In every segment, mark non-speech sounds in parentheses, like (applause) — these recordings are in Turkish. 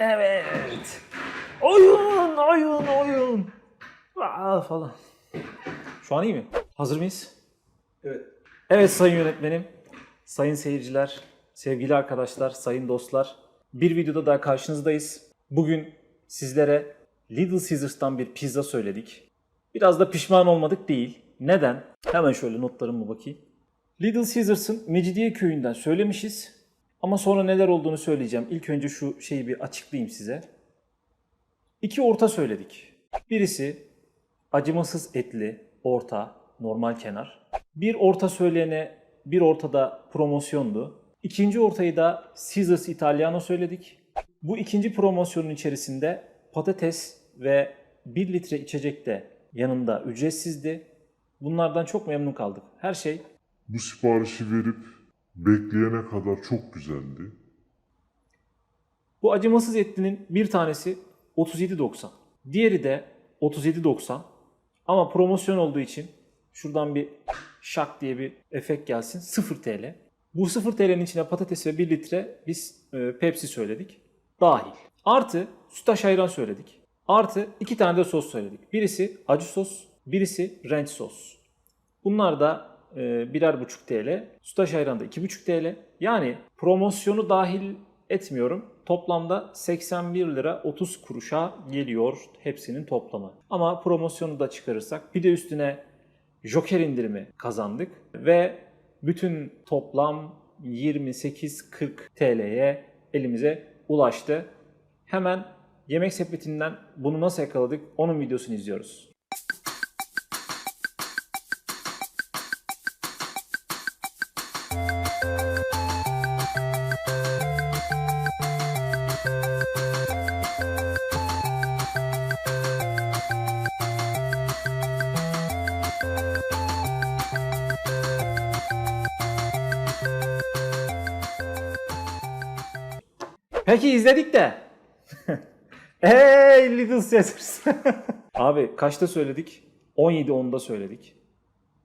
Evet. Oyun, oyun, oyun. Aa, falan. Şu an iyi mi? Hazır mıyız? Evet. Evet sayın yönetmenim, sayın seyirciler, sevgili arkadaşlar, sayın dostlar. Bir videoda daha karşınızdayız. Bugün sizlere Little Caesars'tan bir pizza söyledik. Biraz da pişman olmadık değil. Neden? Hemen şöyle notlarıma bakayım. Little Caesars'ın Mecidiye köyünden söylemişiz. Ama sonra neler olduğunu söyleyeceğim. İlk önce şu şeyi bir açıklayayım size. İki orta söyledik. Birisi acımasız etli, orta, normal kenar. Bir orta söyleyene bir ortada promosyondu. İkinci ortayı da Caesars Italiano söyledik. Bu ikinci promosyonun içerisinde patates ve 1 litre içecek de yanında ücretsizdi. Bunlardan çok memnun kaldık. Her şey Bu siparişi verip bekleyene kadar çok güzeldi. Bu acımasız etlinin bir tanesi 37.90. Diğeri de 37.90. Ama promosyon olduğu için şuradan bir şak diye bir efekt gelsin. 0 TL. Bu 0 TL'nin içine patates ve 1 litre biz e, Pepsi söyledik. Dahil. Artı sütaş ayran söyledik. Artı iki tane de sos söyledik. Birisi acı sos, birisi ranch sos. Bunlar da birer buçuk TL. Sütaş ayran da iki buçuk TL. Yani promosyonu dahil etmiyorum. Toplamda 81 lira 30 kuruşa geliyor hepsinin toplamı. Ama promosyonu da çıkarırsak bir de üstüne Joker indirimi kazandık ve bütün toplam 28-40 TL'ye elimize ulaştı. Hemen yemek sepetinden bunu nasıl yakaladık onun videosunu izliyoruz. Peki izledik de. (laughs) Hey Little Caesars. (laughs) Abi kaçta söyledik? 17.10'da söyledik.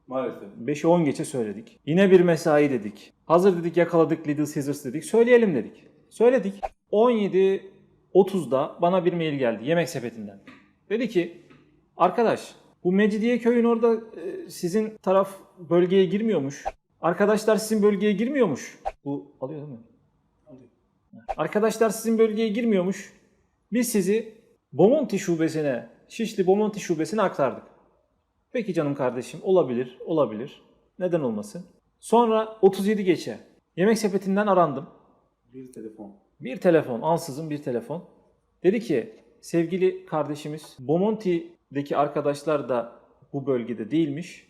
Maalesef. 5'i 10 geçe söyledik. Yine bir mesai dedik. Hazır dedik yakaladık Little Caesars dedik. Söyleyelim dedik. Söyledik. 17.30'da bana bir mail geldi yemek sepetinden. Dedi ki arkadaş bu Mecidiye köyün orada e, sizin taraf bölgeye girmiyormuş. Arkadaşlar sizin bölgeye girmiyormuş. Bu alıyor değil mi? Arkadaşlar sizin bölgeye girmiyormuş. Biz sizi Bomonti şubesine, Şişli Bomonti şubesine aktardık. Peki canım kardeşim olabilir, olabilir. Neden olmasın? Sonra 37 geçe yemek sepetinden arandım. Bir telefon. Bir telefon, ansızın bir telefon. Dedi ki sevgili kardeşimiz Bomonti'deki arkadaşlar da bu bölgede değilmiş.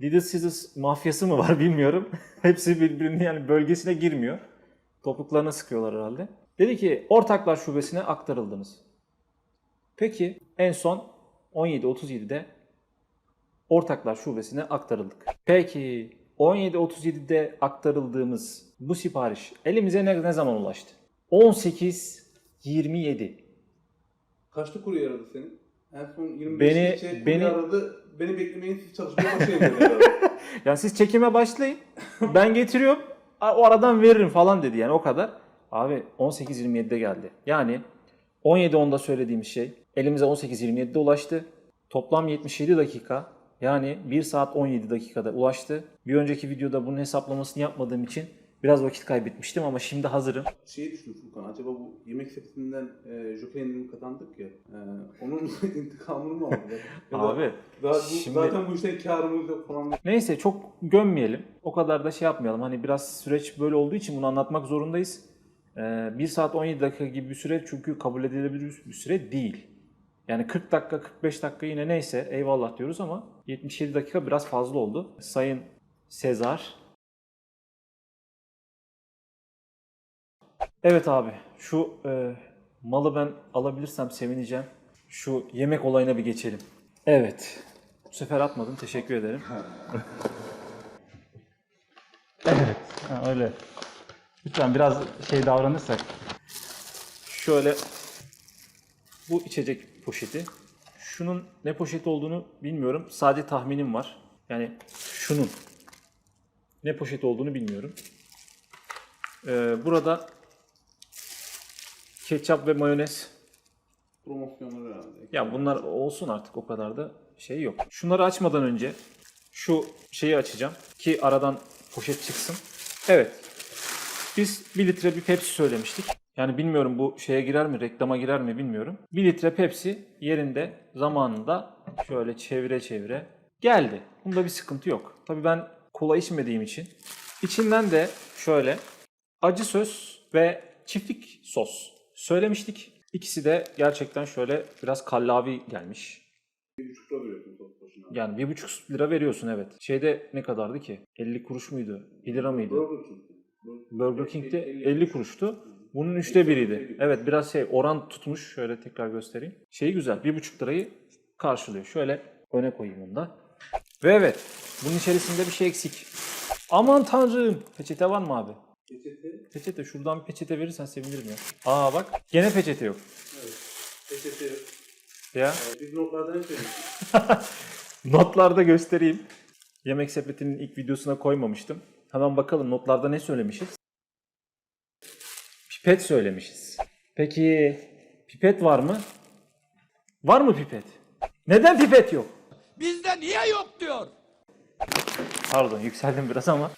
Little Caesars mafyası mı var bilmiyorum. (laughs) Hepsi birbirinin yani bölgesine girmiyor. Topuklarına sıkıyorlar herhalde. Dedi ki ortaklar şubesine aktarıldınız. Peki en son 17.37'de ortaklar şubesine aktarıldık. Peki 17.37'de aktarıldığımız bu sipariş elimize ne, ne zaman ulaştı? 18.27. Kaçta kurye aradı seni? En son 25 Beni- kurye beni- aradı. Beni beklemeyin siz çalışmaya (laughs) başlayın dedi herhalde. Yani siz çekime başlayın. Ben getiriyorum. O aradan veririm falan dedi yani o kadar. Abi 18.27'de geldi. Yani 17.10'da söylediğimiz şey elimize 18.27'de ulaştı. Toplam 77 dakika. Yani 1 saat 17 dakikada ulaştı. Bir önceki videoda bunun hesaplamasını yapmadığım için biraz vakit kaybetmiştim ama şimdi hazırım. Şeyi düşün Furkan, acaba bu yemek sepetinden e, Joker indirimi kazandık ya, e, onun (laughs) intikamını mı aldılar? Ya da Abi daha bu, şimdi- zaten bu işten karımız yok falan. Neyse çok gömmeyelim. O kadar da şey yapmayalım. Hani biraz süreç böyle olduğu için bunu anlatmak zorundayız. Ee, 1 saat 17 dakika gibi bir süre çünkü kabul edilebilir bir süre değil. Yani 40 dakika 45 dakika yine neyse eyvallah diyoruz ama 77 dakika biraz fazla oldu. Sayın Sezar. Evet abi şu e, malı ben alabilirsem sevineceğim. Şu yemek olayına bir geçelim. Evet. Bu sefer atmadım. Teşekkür ederim. (laughs) Evet. Ha, öyle. Lütfen biraz şey davranırsak. Şöyle bu içecek poşeti. Şunun ne poşeti olduğunu bilmiyorum. Sadece tahminim var. Yani şunun ne poşet olduğunu bilmiyorum. Ee, burada Ketçap ve mayonez. Promosyonları herhalde. Ya bunlar olsun artık o kadar da şey yok. Şunları açmadan önce şu şeyi açacağım ki aradan poşet çıksın. Evet. Biz 1 litre bir Pepsi söylemiştik. Yani bilmiyorum bu şeye girer mi, reklama girer mi bilmiyorum. 1 litre Pepsi yerinde zamanında şöyle çevire çevire geldi. Bunda bir sıkıntı yok. Tabii ben kola içmediğim için. İçinden de şöyle acı söz ve çiftlik sos söylemiştik. İkisi de gerçekten şöyle biraz kallavi gelmiş. Bir buçuk lira veriyorsun sos başına. Yani bir buçuk lira veriyorsun evet. Şeyde ne kadardı ki? 50 kuruş muydu? 1 lira mıydı? Burger King. Burger King'de 50 kuruştu. Bunun üçte biriydi. Evet biraz şey oran tutmuş. Şöyle tekrar göstereyim. Şeyi güzel. Bir buçuk lirayı karşılıyor. Şöyle öne koyayım onu da. Ve evet. Bunun içerisinde bir şey eksik. Aman tanrım. Peçete var mı abi? Peçete. Peçete. Şuradan bir peçete verirsen sevinirim ya. Aa bak. Gene peçete yok. Evet. Peçete. Ya. Ee, Biz notlardan ne söylemiştik? (laughs) Notlarda göstereyim. Yemek sepetinin ilk videosuna koymamıştım. Hemen bakalım notlarda ne söylemişiz? Pipet söylemişiz. Peki pipet var mı? Var mı pipet? Neden pipet yok? Bizde niye yok diyor. Pardon yükseldim biraz ama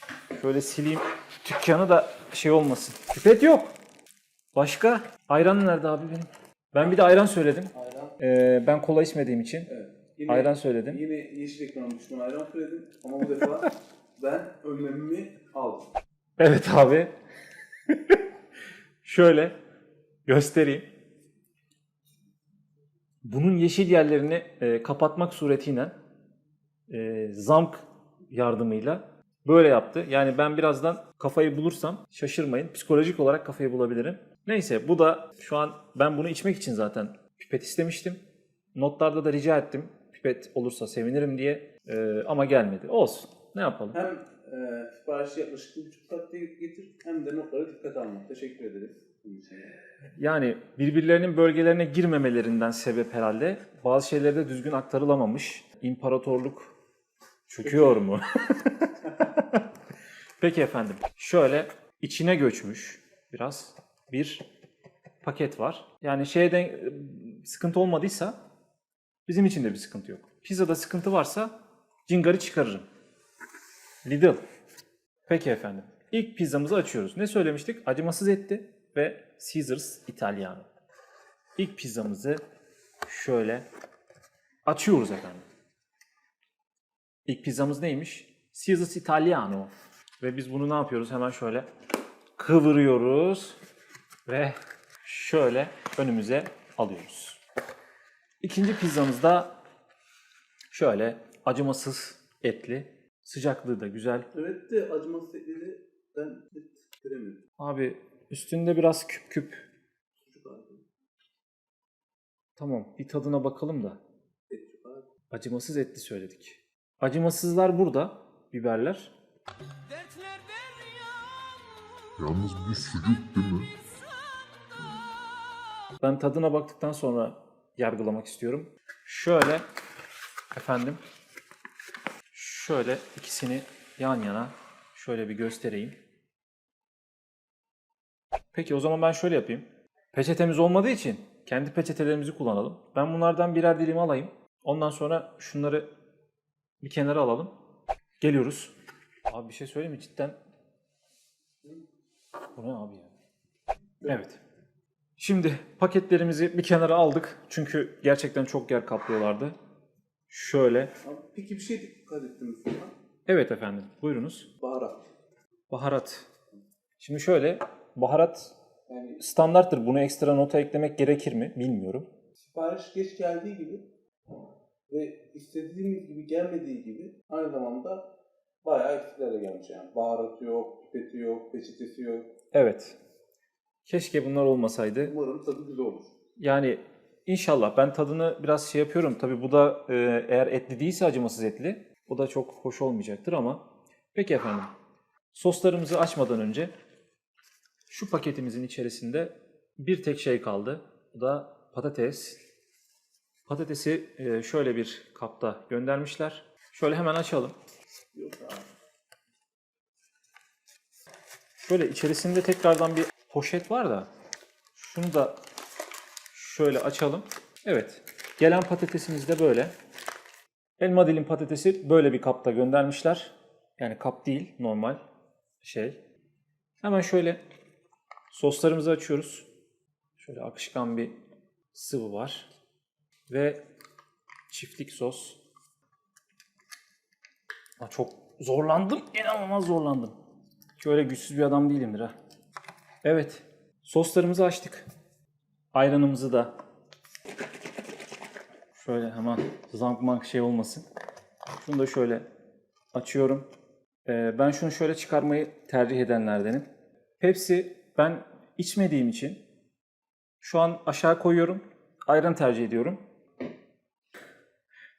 şöyle sileyim dükkanı da şey olmasın. Pipet yok. Başka? Ayran nerede abi benim? Ben bir de ayran söyledim. Ayran. Ee, ben kola içmediğim için Evet. Yine, ayran söyledim. Yine yeşil ekran düşman ayran söyledim. Ama bu defa (laughs) ben önlemimi aldım. Evet abi. (laughs) Şöyle göstereyim. Bunun yeşil yerlerini e, kapatmak suretiyle e, zamk yardımıyla böyle yaptı. Yani ben birazdan kafayı bulursam şaşırmayın. Psikolojik olarak kafayı bulabilirim. Neyse bu da şu an ben bunu içmek için zaten pipet istemiştim. Notlarda da rica ettim. Pipet olursa sevinirim diye. E, ama gelmedi. Olsun. Ne yapalım? Hem e, siparişi yaklaşık bir buçuk saatte getir hem de notlara dikkat alma. Teşekkür ederiz. Yani birbirlerinin bölgelerine girmemelerinden sebep herhalde bazı şeyleri de düzgün aktarılamamış. İmparatorluk çöküyor mu? (laughs) Peki efendim. Şöyle içine göçmüş biraz bir paket var. Yani şeyden e, sıkıntı olmadıysa bizim için de bir sıkıntı yok. Pizzada sıkıntı varsa cingarı çıkarırım. Lidl. Peki efendim. İlk pizzamızı açıyoruz. Ne söylemiştik? Acımasız etti ve Caesars Italiano. İlk pizzamızı şöyle açıyoruz efendim. İlk pizzamız neymiş? Caesars Italiano. Ve biz bunu ne yapıyoruz? Hemen şöyle kıvırıyoruz ve şöyle önümüze alıyoruz. İkinci pizzamız da şöyle acımasız etli. Sıcaklığı da güzel. Evet de acımasız etleri ben net göremiyorum. Abi üstünde biraz küp küp. Sucuk abi. Tamam bir tadına bakalım da. Et abi. Acımasız etli söyledik. Acımasızlar burada. Biberler. Yalnız bu sucuk değil mi? Ben tadına baktıktan sonra yargılamak istiyorum. Şöyle efendim şöyle ikisini yan yana şöyle bir göstereyim. Peki o zaman ben şöyle yapayım. Peçetemiz olmadığı için kendi peçetelerimizi kullanalım. Ben bunlardan birer dilim alayım. Ondan sonra şunları bir kenara alalım. Geliyoruz. Abi bir şey söyleyeyim mi cidden? Bu ne abi ya? Evet. Şimdi paketlerimizi bir kenara aldık. Çünkü gerçekten çok yer kaplıyorlardı. Şöyle. Abi peki bir şey dikkat ettim Müslüman. Evet efendim. Buyurunuz. Baharat. Baharat. Şimdi şöyle. Baharat Yani standarttır. Bunu ekstra nota eklemek gerekir mi? Bilmiyorum. sipariş geç geldiği gibi ve istediğimiz gibi gelmediği gibi aynı zamanda bayağı eksiklerle gelmiş yani. Baharatı yok, pipeti yok, peçetesi yok. Evet. Keşke bunlar olmasaydı. Umarım tadı güzel olur. Yani inşallah ben tadını biraz şey yapıyorum. Tabi bu da e, eğer etli değilse acımasız etli. O da çok hoş olmayacaktır ama. Peki efendim. Soslarımızı açmadan önce şu paketimizin içerisinde bir tek şey kaldı. Bu da patates. Patatesi e, şöyle bir kapta göndermişler. Şöyle hemen açalım. Şöyle içerisinde tekrardan bir poşet var da Şunu da şöyle açalım. Evet. Gelen patatesimiz de böyle. Elma dilim patatesi böyle bir kapta göndermişler. Yani kap değil, normal şey. Hemen şöyle soslarımızı açıyoruz. Şöyle akışkan bir sıvı var. Ve çiftlik sos. Çok zorlandım. İnanılmaz zorlandım. Şöyle güçsüz bir adam değilimdir ha. Evet. Soslarımızı açtık. Ayranımızı da şöyle hemen zankmank şey olmasın. Şunu da şöyle açıyorum. Ee, ben şunu şöyle çıkarmayı tercih edenlerdenim. Pepsi ben içmediğim için şu an aşağı koyuyorum. Ayran tercih ediyorum.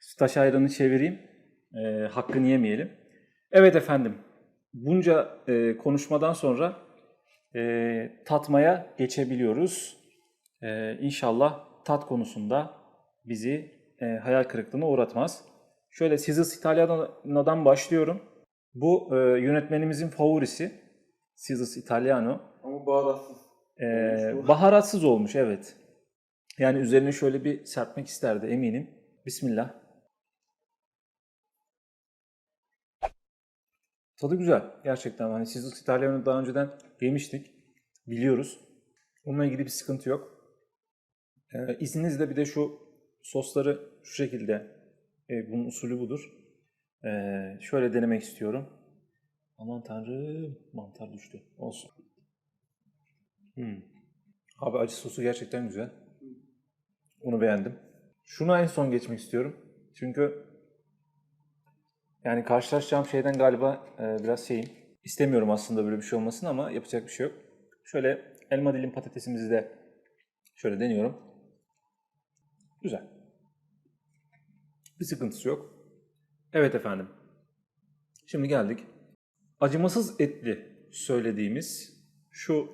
Sütaş ayranı çevireyim. Ee, hakkını yemeyelim. Evet efendim. Bunca e, konuşmadan sonra e, tatmaya geçebiliyoruz. E, inşallah tat konusunda bizi e, hayal kırıklığına uğratmaz. Şöyle Caesars Italiano'dan başlıyorum. Bu e, yönetmenimizin favorisi. Caesars Italiano. Ama baharatsız. E, baharatsız olmuş evet. Yani üzerine şöyle bir serpmek isterdi eminim. Bismillah. Tadı güzel gerçekten. Hani Caesars Italiano'yu daha önceden yemiştik. Biliyoruz. Onunla ilgili bir sıkıntı yok. Ee, izninizle bir de şu sosları şu şekilde e, bunun usulü budur. Ee, şöyle denemek istiyorum. Aman tanrım mantar düştü. Olsun. Hmm. Abi acı sosu gerçekten güzel. Onu beğendim. Şuna en son geçmek istiyorum. Çünkü yani karşılaşacağım şeyden galiba e, biraz şeyim. İstemiyorum aslında böyle bir şey olmasını ama yapacak bir şey yok. Şöyle elma dilim patatesimizi de şöyle deniyorum. Güzel. Bir sıkıntısı yok. Evet efendim. Şimdi geldik. Acımasız etli söylediğimiz şu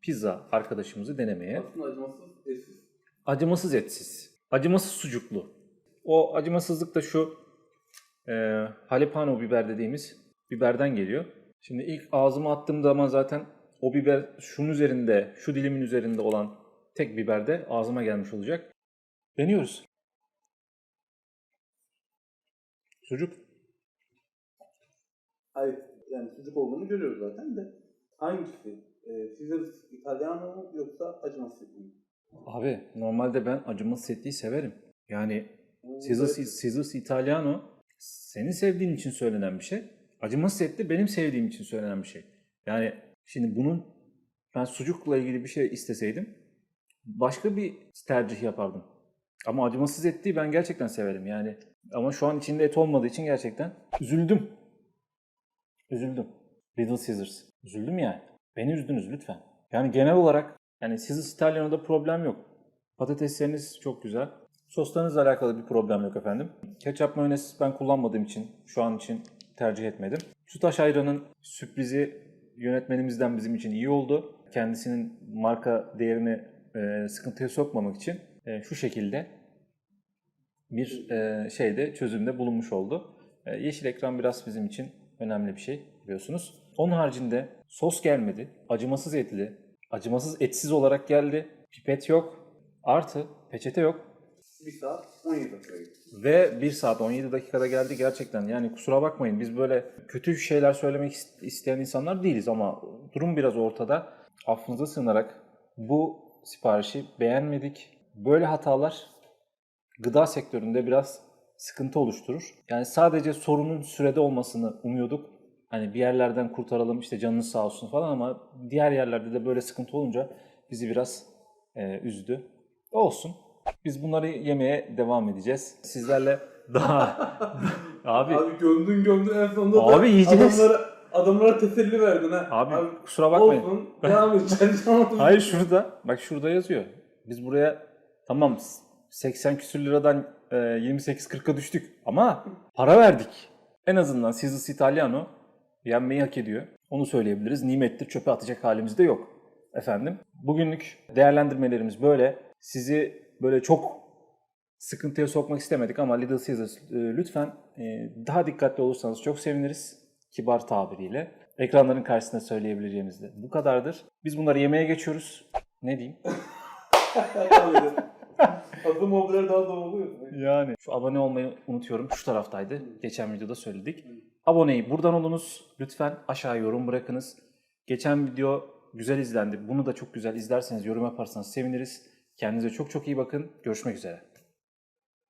pizza arkadaşımızı denemeye. Aslında acımasız, etsiz. Acımasız etsiz. Acımasız sucuklu. O acımasızlık da şu e, jalapeno biber dediğimiz biberden geliyor. Şimdi ilk ağzıma attığım zaman zaten o biber şunun üzerinde, şu dilimin üzerinde olan tek biber de ağzıma gelmiş olacak. Deniyoruz. Sucuk. Hayır, yani sucuk olduğunu görüyoruz zaten de. Hangisi? Ee, Caesars Italiano mu yoksa acımasız mı? Abi normalde ben acımasız etliyi severim. Yani Caesars. Caesars Italiano senin sevdiğin için söylenen bir şey. Acımasız etli benim sevdiğim için söylenen bir şey. Yani şimdi bunun ben sucukla ilgili bir şey isteseydim başka bir tercih yapardım. Ama acımasız etliyi ben gerçekten severim yani. Ama şu an içinde et olmadığı için gerçekten üzüldüm. Üzüldüm. Little Caesars. Üzüldüm yani. Beni üzdünüz lütfen. Yani genel olarak yani Caesars Italiano'da problem yok. Patatesleriniz çok güzel. Soslarınızla alakalı bir problem yok efendim. Ketçap mayonez ben kullanmadığım için şu an için tercih etmedim. Sütaş ayranın sürprizi yönetmenimizden bizim için iyi oldu. Kendisinin marka değerini e, sıkıntıya sokmamak için e, şu şekilde bir e, şeyde çözümde bulunmuş oldu. E, yeşil ekran biraz bizim için önemli bir şey biliyorsunuz. Onun haricinde sos gelmedi. Acımasız etli, acımasız etsiz olarak geldi. Pipet yok. Artı peçete yok. 1 saat 17 dakika. Ve 1 saat 17 dakikada geldi gerçekten. Yani kusura bakmayın biz böyle kötü şeyler söylemek ist- isteyen insanlar değiliz ama durum biraz ortada. Affınıza sığınarak bu siparişi beğenmedik. Böyle hatalar gıda sektöründe biraz sıkıntı oluşturur. Yani sadece sorunun sürede olmasını umuyorduk. Hani bir yerlerden kurtaralım işte canınız sağ olsun falan ama diğer yerlerde de böyle sıkıntı olunca bizi biraz e, üzdü. Olsun. Biz bunları yemeye devam edeceğiz. Sizlerle daha... (laughs) abi, Abi gömdün gömdün en sonunda Abi da yiyeceğiz. adamlara, adamlara teselli verdin ha. abi, kusura bakmayın. Olsun devam edeceksin. (laughs) Hayır şurada, bak şurada yazıyor. Biz buraya tamam 80 küsür liradan e, 28-40'a düştük ama para verdik. En azından Caesars Italiano yenmeyi hak ediyor. Onu söyleyebiliriz. Nimettir çöpe atacak halimiz de yok. Efendim. Bugünlük değerlendirmelerimiz böyle. Sizi böyle çok sıkıntıya sokmak istemedik ama Little Caesars e, lütfen e, daha dikkatli olursanız çok seviniriz. Kibar tabiriyle. Ekranların karşısında söyleyebileceğimiz de bu kadardır. Biz bunları yemeye geçiyoruz. Ne diyeyim? (laughs) Adı mobiler daha doğru oluyor. Yani. Şu abone olmayı unutuyorum. Şu taraftaydı. Geçen videoda söyledik. Aboneyi buradan olunuz. Lütfen aşağı yorum bırakınız. Geçen video güzel izlendi. Bunu da çok güzel izlerseniz, yorum yaparsanız seviniriz. Kendinize çok çok iyi bakın. Görüşmek üzere.